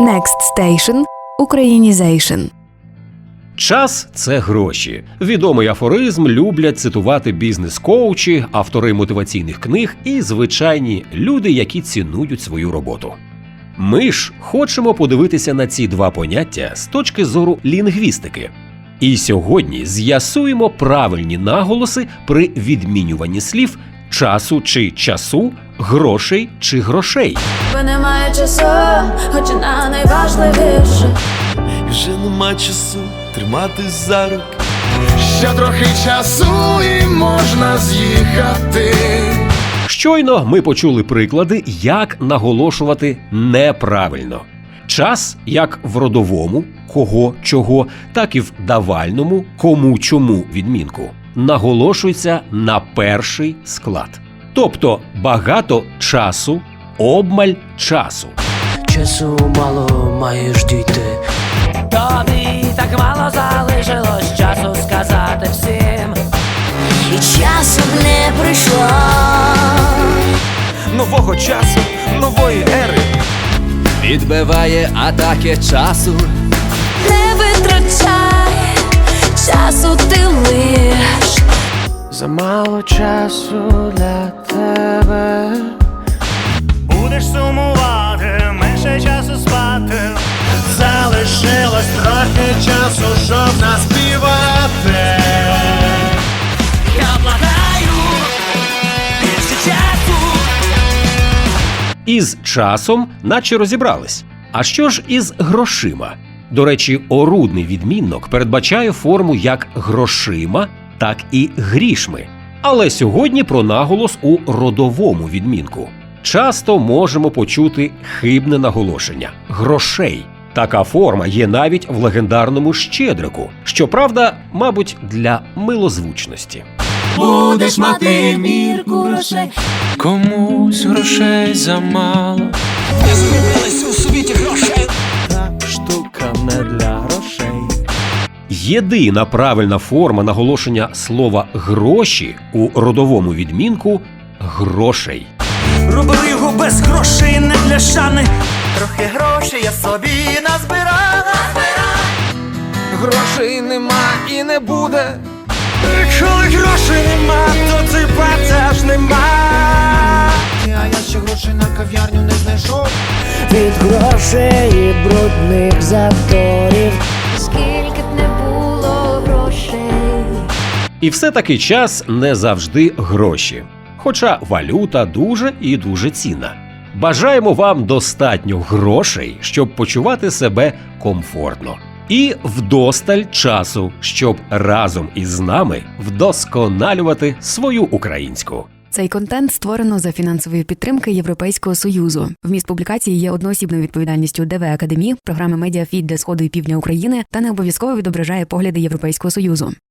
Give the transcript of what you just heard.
Next Station – Українізейшн. Час це гроші. Відомий афоризм люблять цитувати бізнес-коучі, автори мотиваційних книг і звичайні люди, які цінують свою роботу. Ми ж хочемо подивитися на ці два поняття з точки зору лінгвістики. І сьогодні з'ясуємо правильні наголоси при відмінюванні слів часу чи часу, грошей чи грошей. Бо немає часу, хоч і на найважливіше. І вже нема часу триматись за руки. Ще трохи часу і можна з'їхати. Щойно ми почули приклади, як наголошувати неправильно. Час як в родовому кого чого, так і в давальному кому чому відмінку. Наголошується на перший склад. Тобто багато часу, обмаль часу. Часу мало маєш дійти. Тобі так мало залишилось часу сказати всім. І часу б не прийшло. Нового часу, нової ери. Відбиває атаки часу. Не витрачай часу ти лиш. Замало часу для тебе. Часу, щоб наспівати. Я благаю більше часу. Із часом, наче розібрались. А що ж із грошима? До речі, орудний відмінок передбачає форму як грошима, так і грішми. Але сьогодні про наголос у родовому відмінку. Часто можемо почути хибне наголошення грошей. Така форма є навіть в легендарному щедрику, щоправда, мабуть, для милозвучності. Будеш мати мірку грошей. Комусь грошей замало. Та штука не для грошей. Єдина правильна форма наголошення слова гроші у родовому відмінку грошей. Робив його без грошей, не для шани. Трохи грошей я собі назбирав. Грошей нема і не буде. Коли грошей нема, то типа теж нема. А я ще грошей на кав'ярню не знайшов. Від грошей і брудних заторів. Скільки б не було грошей. І все-таки час не завжди гроші. Хоча валюта дуже і дуже цінна. Бажаємо вам достатньо грошей, щоб почувати себе комфортно, і вдосталь часу, щоб разом із нами вдосконалювати свою українську. Цей контент створено за фінансової підтримки Європейського союзу. Вміст публікації є одноосібною відповідальністю ДВ Академії, програми Медіафіт для сходу і півдня України та не обов'язково відображає погляди Європейського союзу.